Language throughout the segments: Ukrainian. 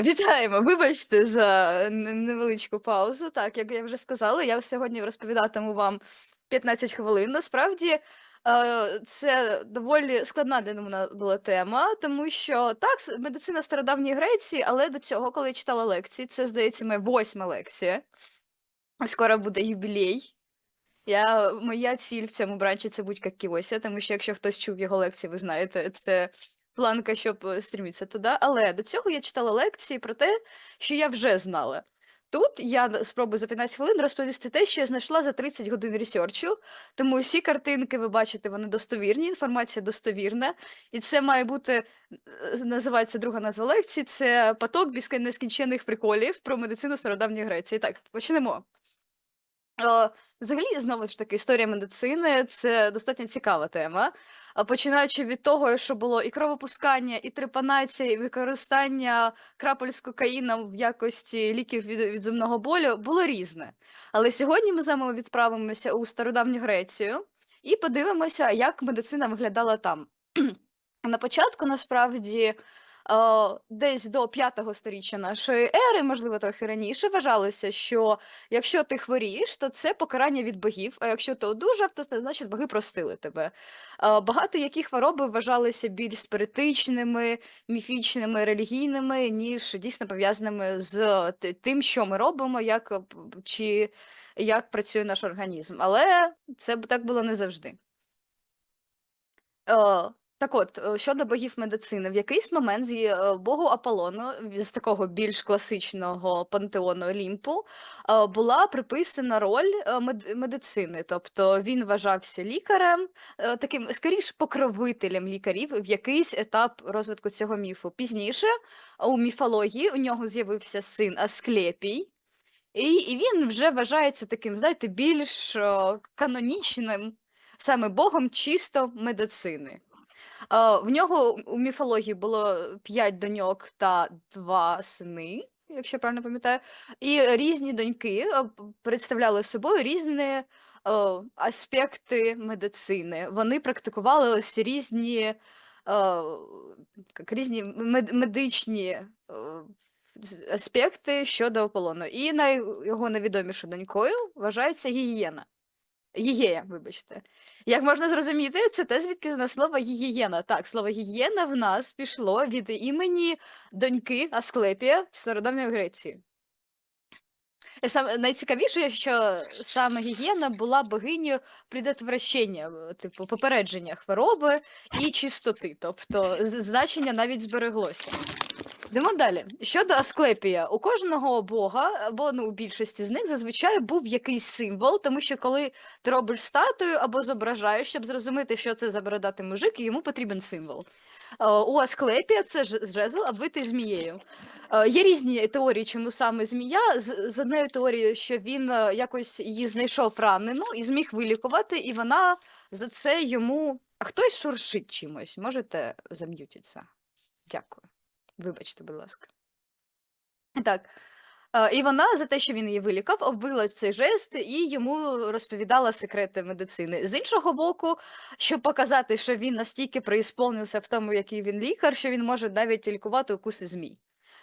Вітаємо! Вибачте за не- невеличку паузу. Так, як я вже сказала, я сьогодні розповідатиму вам 15 хвилин. Насправді е, це доволі складна для мене була тема, тому що так, медицина стародавньої Греції, але до цього, коли я читала лекції, це здається моя восьма лекція. Скоро буде юбілей. Я, моя ціль в цьому бранчі це будь як Кіося, тому що якщо хтось чув його лекції, ви знаєте, це планка, щоб е, стрімітися туди. Але до цього я читала лекції про те, що я вже знала. Тут я спробую за 15 хвилин розповісти те, що я знайшла за 30 годин ресерчу. Тому всі картинки ви бачите, вони достовірні, інформація достовірна. І це має бути, е, називається друга назва лекції, це поток безкін- нескінченних приколів про медицину стародавньої Греції. Так, почнемо. Взагалі, знову ж таки, історія медицини це достатньо цікава тема. Починаючи від того, що було і кровопускання, і трепанація, і використання крапель з кокаїном в якості ліків від, від зубного болю, було різне. Але сьогодні ми з вами відправимося у стародавню Грецію і подивимося, як медицина виглядала там. На початку, насправді, десь до 5-го сторіччя нашої ери, можливо, трохи раніше, вважалося, що якщо ти хворієш, то це покарання від богів, а якщо ти одужав, то це значить боги простили тебе. Е, Багато які хвороби вважалися більш спиритичними, міфічними, релігійними, ніж дійсно пов'язаними з тим, що ми робимо, як, е, чи як працює наш організм. Але це так було не завжди. Так от, е, щодо богів медицини, в якийсь момент з е, богу Аполлону, з такого більш класичного пантеону Олімпу, е, була приписана роль медицини. Тобто він вважався лікарем, таким скоріш покровителем лікарів в якийсь етап розвитку цього міфу. Пізніше у міфології у нього з'явився син Асклепій. І, і він вже вважається таким, знаєте, більш канонічним саме богом чисто медицини. Е, В нього у міфології було п'ять доньок та два сини, якщо я правильно пам'ятаю, і різні доньки е, представляли собою різні е, аспекти медицини. Вони практикували ось різні, різні медичні аспекти щодо Аполлону. І най його найвідомішою донькою вважається гігієна. Гігея, вибачте. Як можна зрозуміти, це те, звідки на слово гігієна. Так, слово гігієна в нас пішло від імені доньки Асклепія в стародавній Греції. І Саме найцікавіше, що саме гігієна була богинею предотвращення, типу попередження хвороби і чистоти. Тобто значення навіть збереглося. Йдемо далі. Щодо Асклепія, у кожного бога, або ну, у більшості з них зазвичай був якийсь символ, тому що коли ти робиш статую або зображаєш, щоб зрозуміти, що це за бородатий мужик, йому потрібен символ. Е, У Асклепія це жезл, обвитий змією. Е, Є різні теорії, чому саме змія. З, з однією теорією, що він е, якось її знайшов ранену і зміг вилікувати, і вона за це йому. А хтось шуршить чимось. Можете зам'ютитися? Дякую. Вибачте, будь ласка. Так. Е, І вона за те, що він її вилікав, обвила цей жест і йому розповідала секрети медицини. З іншого боку, щоб показати, що він настільки преісполнився в тому, який він лікар, що він може навіть лікувати укуси змій.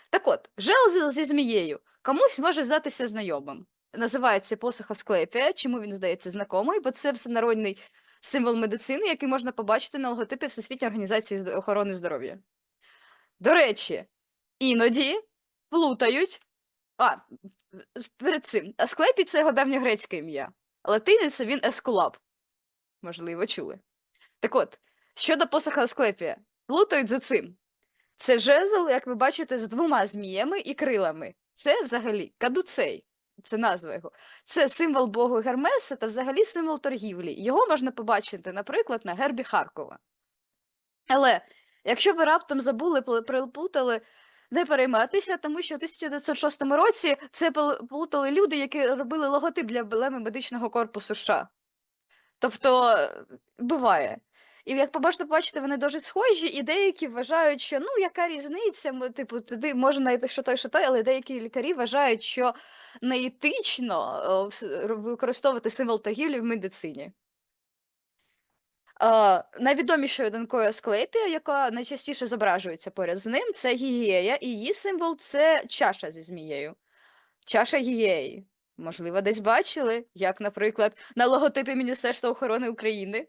Так от, жезл зі змією комусь може здатися знайомим. Називається посох Асклепія. Чому він здається знайомий? Бо це всенародний символ медицини, який можна побачити на логотипі Всесвітньої організації охорони здоров'я. До речі, іноді плутають. А, перед цим. Асклепій це його давньогрецьке ім'я. Латиницю він Ескулап. Можливо, чули. Так от, щодо посоха Асклепія, плутають за цим. Це жезл, як ви бачите, з двома зміями і крилами. Це взагалі кадуцей. Це назва його. Це символ богу Гермеса та взагалі символ торгівлі. Його можна побачити, наприклад, на гербі Харкова. Але якщо ви раптом забули, пл- переплутали, не перейматися, тому що у 1906 році це плутали люди, які робили логотип для емблеми медичного корпусу США. Тобто е, буває. І як можете побачити, вони дуже схожі, і деякі вважають, що ну яка різниця, ми, типу, туди можна знайти що той, що той, але деякі лікарі вважають, що неетично е, використовувати символ торгівлі в медицині. Е, найвідомішою донькою Асклепія, яка найчастіше зображується поряд з ним, це Гігея, і її символ це чаша зі змією. Чаша Гігеї. Можливо, десь бачили, як, наприклад, на логотипі Міністерства охорони України.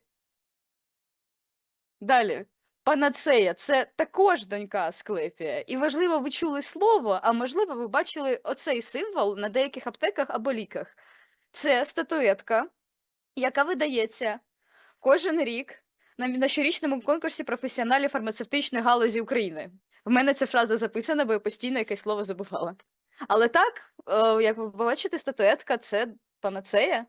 Далі. Панацея це також донька Асклепія. І важливо, ви чули слово, а можливо, ви бачили оцей символ на деяких аптеках або ліках. Це статуетка, яка видається кожен рік на, на щорічному конкурсі професіоналів фармацевтичної галузі України. В мене ця фраза записана, бо я постійно якесь слово забувала. Але так, о, як ви бачите, статуетка це панацея.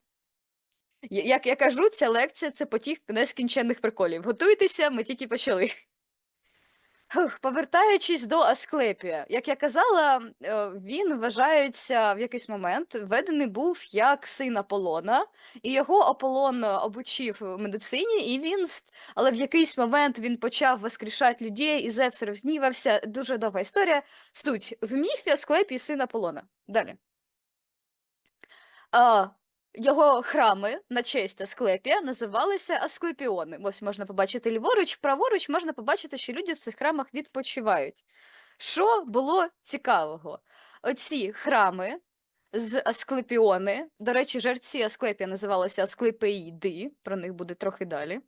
Як я кажу, ця лекція це потік нескінченних приколів. Готуйтеся, ми тільки почали. Повертаючись до Асклепія, як я казала, е, він вважається в якийсь момент введений був як син Аполлона, і його Аполлон обучив в медицині, і він, але в якийсь момент він почав воскрешати людей, і Зевс розгнівався. Дуже довга історія. Суть в міфі Асклепій син Аполлона. Далі. Його храми на честь Асклепія називалися Асклепіони. Ось можна побачити ліворуч, праворуч можна побачити, що люди в цих храмах відпочивають. Що було цікавого? Оці храми з Асклепіони, до речі, жерці Асклепія називалися Асклепеїди, про них буде трохи далі.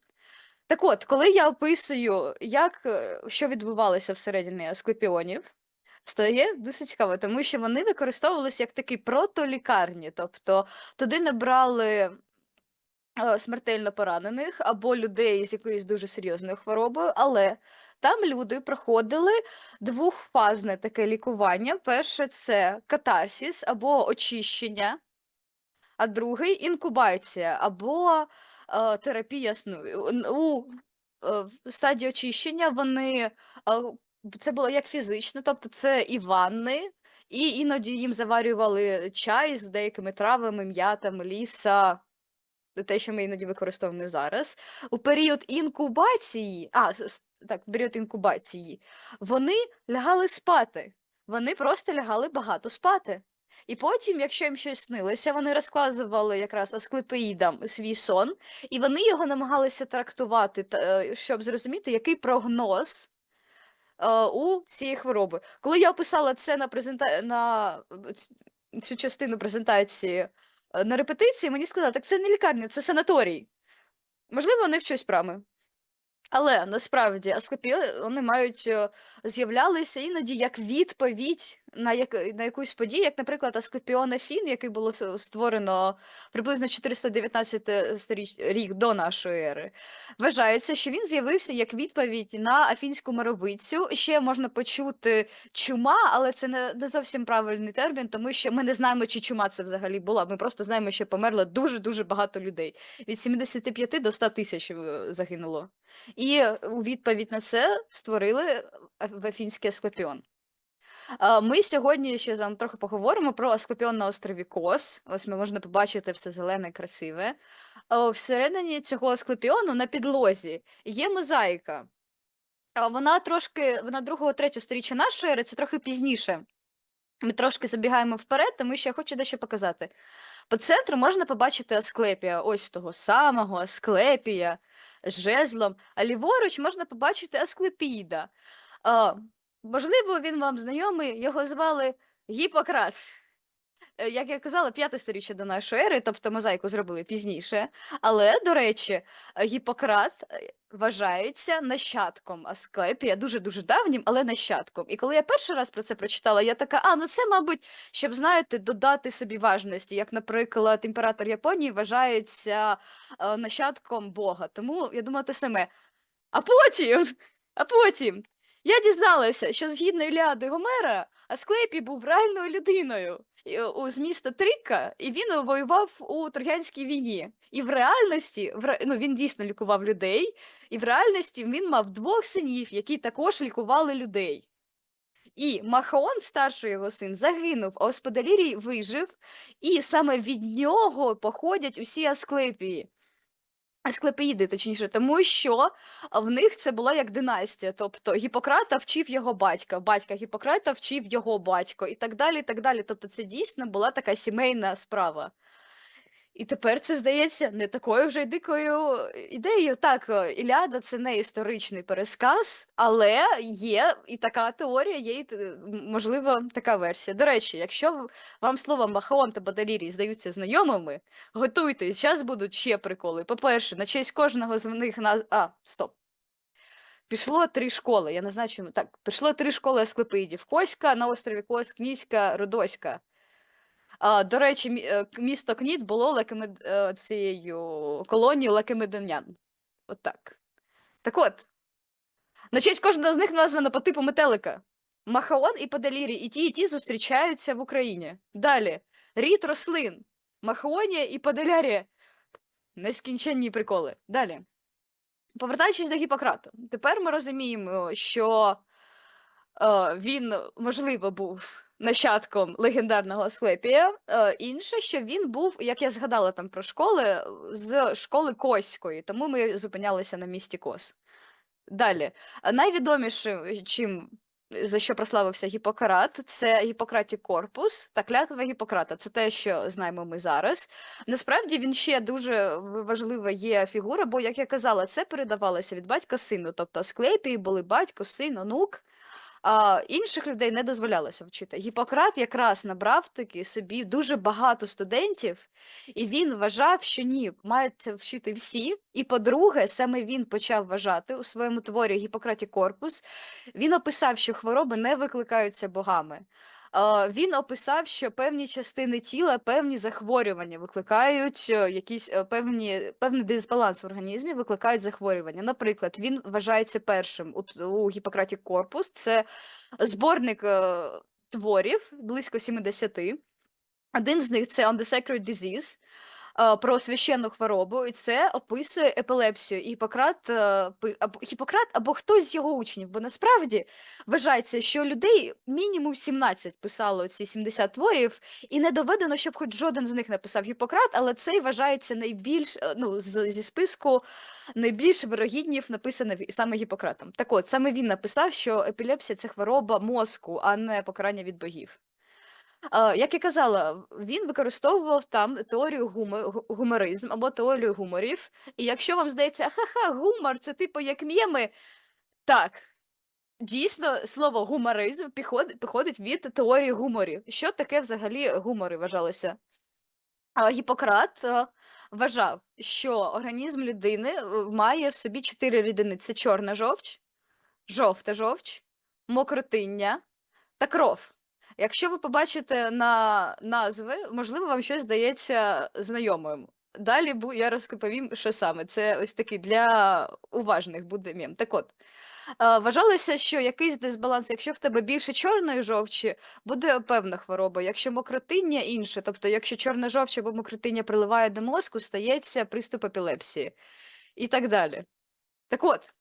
Так от, коли я описую, як, е, що відбувалося всередині Асклепіонів, стає досить цікаво, тому що вони використовувалися як такі протолікарні, тобто туди не брали е, смертельно поранених або людей з якоюсь дуже серйозною хворобою, але там люди проходили двохфазне таке лікування. Перше це катарсіс або очищення, а другий інкубація або е, терапія сну. У, н- у е, стадії очищення вони е, це було як фізично, тобто це і ванни, і іноді їм заварювали чай з деякими травами, м'ятами, ліса, те, що ми іноді використовуємо зараз. У період інкубації, а, так, період інкубації, вони лягали спати. Вони просто лягали багато спати. І потім, якщо їм щось снилося, вони розказували якраз асклепеїдам свій сон, і вони його намагалися трактувати, е, щоб зрозуміти, який прогноз у цієї хвороби. Коли я описала це на презента... на цю частину презентації на репетиції, мені сказали, так це не лікарня, це санаторій. Можливо, вони в щось прами. Але насправді асклепіони мають е, з'являлися іноді як відповідь на, як, на якусь подію, як, наприклад, Асклепіон Афін, який було створено приблизно 419 сторіч... рік до нашої ери. Вважається, що він з'явився як відповідь на афінську мировицю. Ще можна почути чума, але це не, не зовсім правильний термін, тому що ми не знаємо, чи чума це взагалі була. Ми просто знаємо, що померло дуже дуже багато людей. Від 75 до 100 тисяч е, загинуло. І у відповідь на це створили Аф- Афінський Асклепіон. Ми сьогодні ще з вами трохи поговоримо про Асклепіон на острові Кос. Ось ми можна побачити все зелене, красиве. Всередині цього Асклепіону на підлозі є мозаїка. Вона трошки, вона другого, третього сторіччя нашої ери, це трохи пізніше. Ми трошки забігаємо вперед, тому що я хочу дещо показати. По центру можна побачити Асклепія, ось того самого Асклепія з жезлом, а ліворуч можна побачити Асклепіда. Можливо, він вам знайомий, його звали Гіппократ. Е, Як я казала, п'яте сторіччя до нашої ери, тобто мозаїку зробили пізніше. Але, до речі, Гіппократ е, вважається нащадком Асклепія, дуже-дуже давнім, але нащадком. І коли я перший раз про це прочитала, я така, а, ну це, мабуть, щоб, знаєте, додати собі важності, як, наприклад, імператор Японії вважається е, нащадком Бога. Тому я думала те саме. А потім, а потім я дізналася, що згідно Іліади Гомера, Асклепій був реальною людиною е, з міста Трика, і він воював у Троянській війні. І в реальності, в, ре- ну, він дійсно лікував людей, і в реальності він мав двох синів, які також лікували людей. І Махаон, старший його син, загинув, а Осподарірій вижив, і саме від нього походять усі Асклепії. Асклепіїди, точніше, тому що в них це була як династія. Тобто Гіппократа вчив його батька, батька Гіппократа вчив його батько, і так далі. і так далі. Тобто це дійсно була така сімейна справа. І тепер це здається не такою вже й дикою ідеєю. Так, е, Іліада це не історичний пересказ, але є і така теорія, є і можливо така версія. До речі, якщо вам слова Махаон та Бадалірій здаються знайомими, готуйтесь, зараз будуть ще приколи. По-перше, на честь кожного з них наз... А, стоп. Пішло три школи. Я не знаю, чому так. Пішло три школи Асклепидів: Коська на острові Кос, Князька, Родоська. До речі, е, місто Кніт було лекемед... е, цією колонією лакемедонян. От так. Так от, на честь кожного з них названо по типу метелика. Махаон і Падалірі, і ті, і ті зустрічаються в Україні. Далі. Рід рослин. Махаонія і Падалярія. Нескінченні приколи. Далі. Повертаючись до Гіппократа, тепер ми розуміємо, що е, він, можливо, був нащадком легендарного Асклепія. Е, інше, що він був, як я згадала там про школи, е, з школи Коської, тому ми зупинялися на місті Кос. Далі, найвідомішим, чим за що прославився Гіппократ, це Гіппократій корпус та клятва Гіппократа. Це те, що знаємо ми зараз. Насправді він ще дуже важлива є фігура, бо, як я казала, це передавалося від батька сину. Тобто Асклепії були батько, син, онук. А інших людей не дозволялося вчити. Гіппократ якраз набрав таки собі дуже багато студентів, і він вважав, що ні, мають вчити всі. І по-друге, саме він почав вважати у своєму творі Гіппократі корпус. Він описав, що хвороби не викликаються богами. Він описав, що певні частини тіла, певні захворювання викликають е, якісь е, певні, певний дисбаланс в організмі, викликають захворювання. Наприклад, він вважається першим у, у Гіппократі корпус. Це зборник е, творів, близько 70. Один з них це On the Sacred Disease, про священну хворобу, і це описує епілепсію. І Гіппократ, е, Гіппократ або хтось з його учнів, бо насправді вважається, що людей мінімум 17 писало ці 70 творів, і не доведено, щоб хоч жоден з них написав Гіппократ, але цей вважається найбільш е, ну, зі списку найбільш вирогіднів написане ві- саме Гіппократом. Так от, саме він написав, що епілепсія це хвороба мозку, а не покарання від богів. Е, Як я казала, він використовував там теорію гуми- гу- гуморизм або теорію гуморів. І якщо вам здається, ха-ха, гумор це типу як мєми, так. Дійсно, слово гуморизм походить від теорії гуморів. Що таке взагалі гумори вважалося? А Гіппократ е, вважав, що організм людини е, має в собі чотири рідини: це чорна жовч, жовта жовч, мокротиння та кров. Якщо ви побачите на назви, можливо, вам щось здається знайомим. Далі я розповім, що саме. Це ось такий для уважних буде мем. Так от, е, вважалося, що якийсь дисбаланс, якщо в тебе більше чорної жовчі, буде певна хвороба. Якщо мокротиння інше, тобто якщо чорна жовч або мокротиння приливає до мозку, стається приступ епілепсії і так далі. Так от,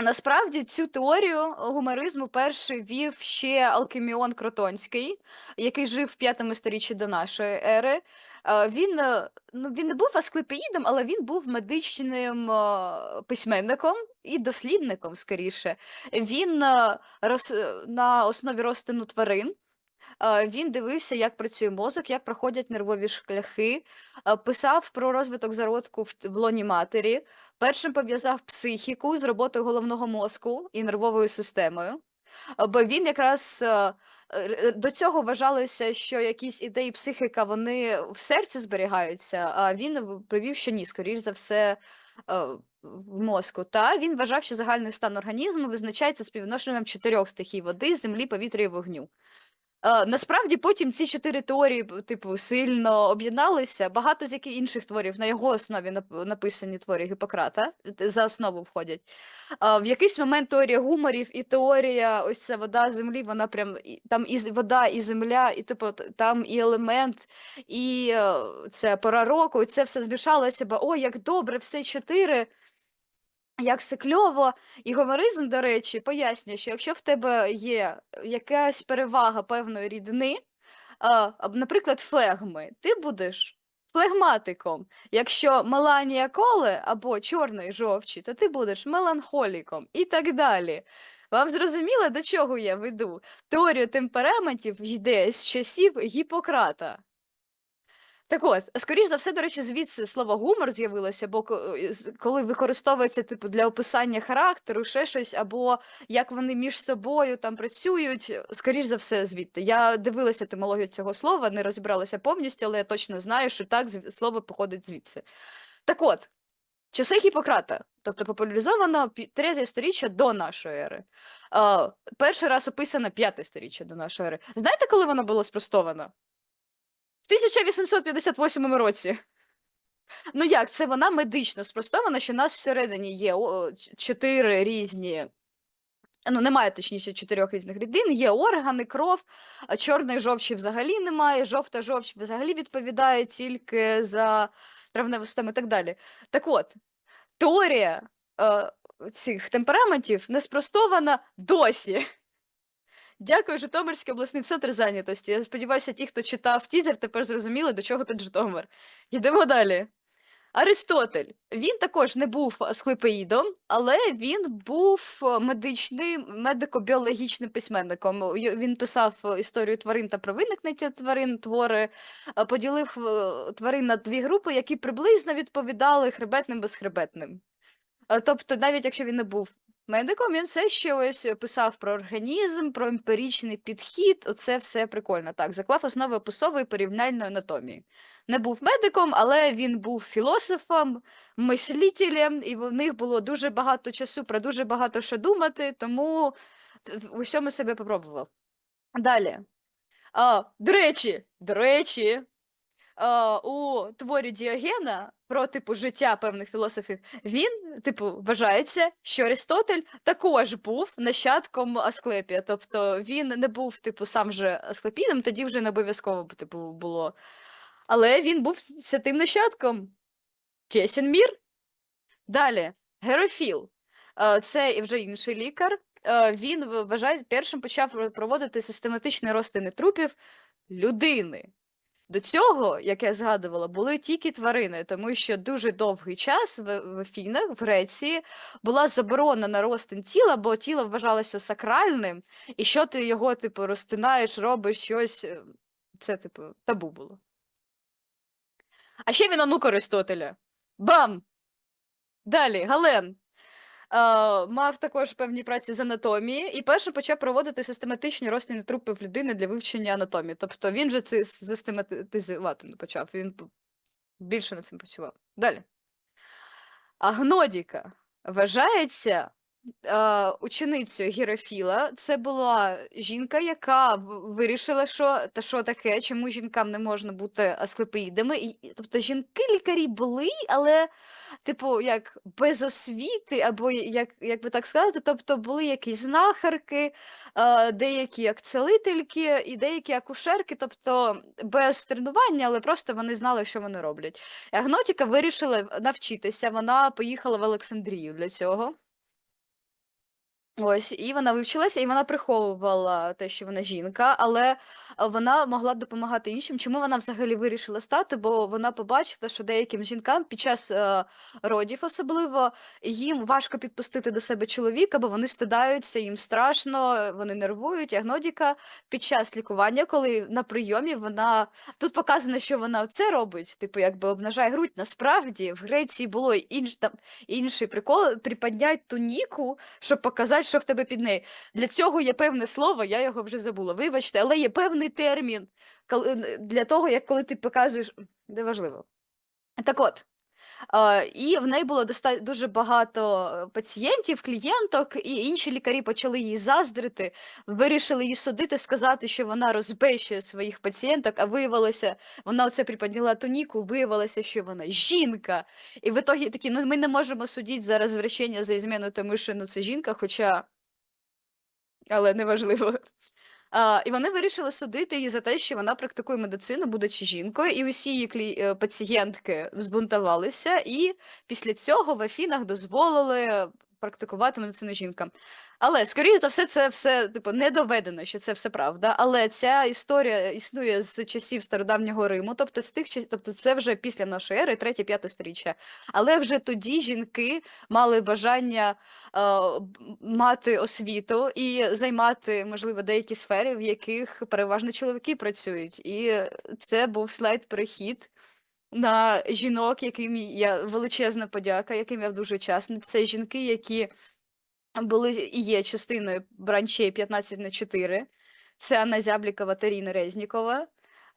Насправді цю теорію гуморизму перший вів ще Алкеміон Кротонський, який жив в п'ятому сторіччі до нашої ери. Е, Він, е, ну, він не був асклепіїдом, але він був медичним е, письменником і дослідником, скоріше. Він е, на основі розтину тварин. Він дивився, як працює мозок, як проходять нервові шляхи, писав про розвиток зародку в лоні матері, Першим пов'язав психіку з роботою головного мозку і нервовою системою, бо він якраз е, е, до цього вважалося, що якісь ідеї психіка вони в серці зберігаються, а він привів, що ні, скоріш за все. е, В мозку, та він вважав, що загальний стан організму визначається співвідношенням чотирьох стихій води, землі, повітря і вогню. Е, насправді потім ці чотири теорії, типу, сильно об'єдналися. Багато з яких інших творів на його основі нап- написані творі Гіппократа за основу входять. А, в якийсь момент теорія гуморів і теорія, ось ця вода землі, вона прям там і вода, і земля, і типу там і елемент, і е, це пора року, і це все змішалося, бо о, як добре, все чотири. Як все кльово, і гомеризм, до речі, пояснює, що якщо в тебе є якась перевага певної рідини, наприклад, флегми, ти будеш флегматиком. Якщо меланія коле або чорної жовчі, то ти будеш меланхоліком і так далі. Вам зрозуміло, до чого я веду? Теорія темпераментів йде з часів Гіппократа. Так от, скоріш за все, до речі, звідси слово гумор з'явилося, бо е, коли використовується типу для описання характеру, ще щось, або як вони між собою там працюють, скоріш за все, звідти. Я дивилася етимологію цього слова, не розібралася повністю, але я точно знаю, що так слово походить звідси. Так от, часи Гіппократа, тобто популяризовано третє сторіччя до нашої ери. Перший раз описано п'яте сторіччя до нашої ери. Знаєте, коли воно було спростовано? В 1858 році. Ну як, це вона медично спростована, що в нас всередині є чотири різні. Ну, немає точніше чотирьох різних рідин, є органи, кров, чорної жовчі взагалі немає, жовта жовч взагалі відповідає тільки за травневу систему і так далі. Так от, теорія е, цих темпераментів не спростована досі. Дякую, Житомирський обласний центр зайнятості. Я сподіваюся, ті, хто читав тізер, тепер зрозуміли, до чого тут Житомир. Йдемо далі. Аристотель. Він також не був склепеїдом, але він був е, медичним, медико-біологічним письменником. Він писав е, історію тварин та про виникнення тварин, твори, е, поділив тварин на дві групи, які приблизно відповідали хребетним безхребетним. Тобто, навіть якщо він не був медиком, він все ще ось писав про організм, про емпіричний підхід. Оце все прикольно. Так, заклав основи описової порівняльної анатомії. Не був медиком, але він був філософом, мислителем, і в них було дуже багато часу про дуже багато що думати, тому в усьому себе попробував. Далі. А, до речі, до речі, а, у творі Діогена про типу життя певних філософів, він, типу, вважається, що Аристотель також був нащадком Асклепія. Тобто він не був, типу, сам же Асклепієм, тоді вже не обов'язково типу, було. Але він був святим нащадком. Чесен мір. Далі, Герофіл. Е, Це і вже інший лікар. Е, Він вважає, першим почав проводити систематичні розтини трупів людини. До цього, як я згадувала, були тільки тварини, тому що дуже довгий час в, Афінах, в Греції, була заборона на розтин тіла, бо тіло вважалося сакральним, і що ти його, типу, розтинаєш, робиш щось. е, Це, типу, табу було. А ще він онук Аристотеля. Бам! Далі, Гален. Е, мав також певні праці з анатомії і перше почав проводити систематичні розтини трупів людини для вивчення анатомії. Тобто він же це систематизувати не почав, він більше над цим працював. Далі. Агнодіка вважається е, ученицею Герофіла. Це була жінка, яка вирішила, що та що таке, чому жінкам не можна бути асклепоїдами. Тобто жінки-лікарі були, але типу, як без освіти, або як, як би так сказати, тобто були якісь знахарки, е, деякі як целительки і деякі акушерки, тобто без тренування, але просто вони знали, що вони роблять. Агнотіка вирішила навчитися, вона поїхала в Олександрію для цього. Ось, і вона вивчилася, і вона приховувала те, що вона жінка, але вона могла допомагати іншим. Чому вона взагалі вирішила стати? Бо вона побачила, що деяким жінкам під час е, родів особливо їм важко підпустити до себе чоловіка, бо вони стидаються, їм страшно, вони нервують. А Гнодіка під час лікування, коли на прийомі вона тут показано, що вона це робить, типу, якби обнажає грудь. Насправді в Греції було інш, там, інший прикол приподнять туніку, щоб показати, що в тебе під нею. Для цього є певне слово, я його вже забула. Вибачте, але є певний термін для того, як коли ти показуєш. Неважливо. Так от. Е, І в неї було доста- дуже багато е, пацієнтів, клієнток, і інші лікарі почали її заздрити, вирішили її судити, сказати, що вона розбещує своїх пацієнток, а виявилося, вона оце приподняла туніку, виявилося, що вона жінка. І в ітогі такі, ну ми не можемо судити за розвращення за зміну, тому що ну, це жінка, хоча. Але неважливо. І вони вирішили судити її за те, що вона практикує медицину, будучи жінкою, і усі її клі... е, пацієнтки збунтувалися, і після цього в Афінах дозволили практикувати медицину жінкам. Але, скоріш за все, це все типу не доведено, що це все правда. Але ця історія існує з часів стародавнього Риму, тобто з тих тобто це вже після нашої ери, третє, п'яте сторіччя. Але вже тоді жінки мали бажання е, мати освіту і займати, можливо, деякі сфери, в яких переважно чоловіки працюють. І це був слайд перехід на жінок, яким я величезна подяка, яким я дуже часна. Це жінки, які були і є частиною бранчей 15 на 4. Це Анна Зяблікова та Ріна Резнікова.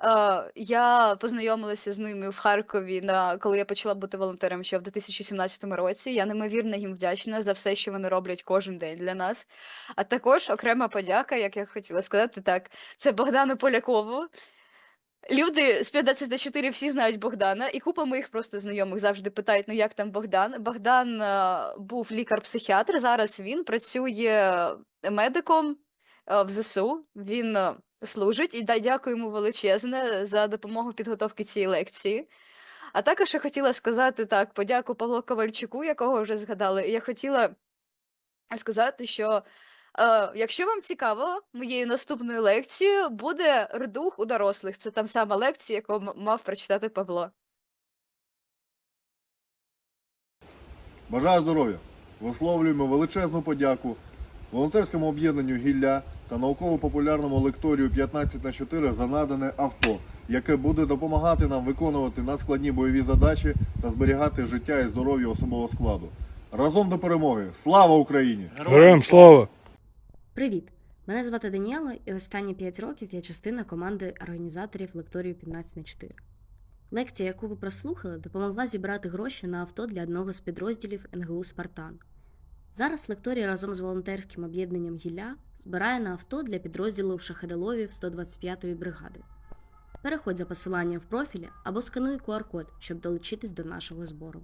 Е, я познайомилася з ними в Харкові, на, коли я почала бути волонтером ще в 2017 році. Я неймовірно їм вдячна за все, що вони роблять кожен день для нас. А також окрема подяка, як я хотіла сказати, так, це Богдану Полякову. Люди з 15 на 4 всі знають Богдана, і купа моїх просто знайомих завжди питають: ну як там Богдан? Богдан е, був лікар-психіатр. Зараз він працює медиком е, в ЗСУ. Він е, служить і да, дякую йому величезне за допомогу в підготовці цієї лекції. А також я хотіла сказати так: подяку Павлу Ковальчуку, якого вже згадали. І я хотіла сказати, що е, якщо вам цікаво, моєю наступною лекцією буде рдух у дорослих. Це там сама лекція, яку мав прочитати Павло. Бажаю здоров'я! Висловлюємо величезну подяку волонтерському об'єднанню Гілля та науково-популярному лекторію 15 на 4 за надане авто, яке буде допомагати нам виконувати надскладні бойові задачі та зберігати життя і здоров'я особового складу. Разом до перемоги! Слава Україні! Героям слава! Привіт! Мене звати Даніела, і останні 5 років я частина команди організаторів лекторію 15 на 4. Лекція, яку ви прослухали, допомогла зібрати гроші на авто для одного з підрозділів НГУ Спартан. Зараз лекторія разом з волонтерським об'єднанням Гілля збирає на авто для підрозділу Шахедаловів 125-ї бригади. Переходь за посиланням в профілі або скануй QR-код, щоб долучитись до нашого збору.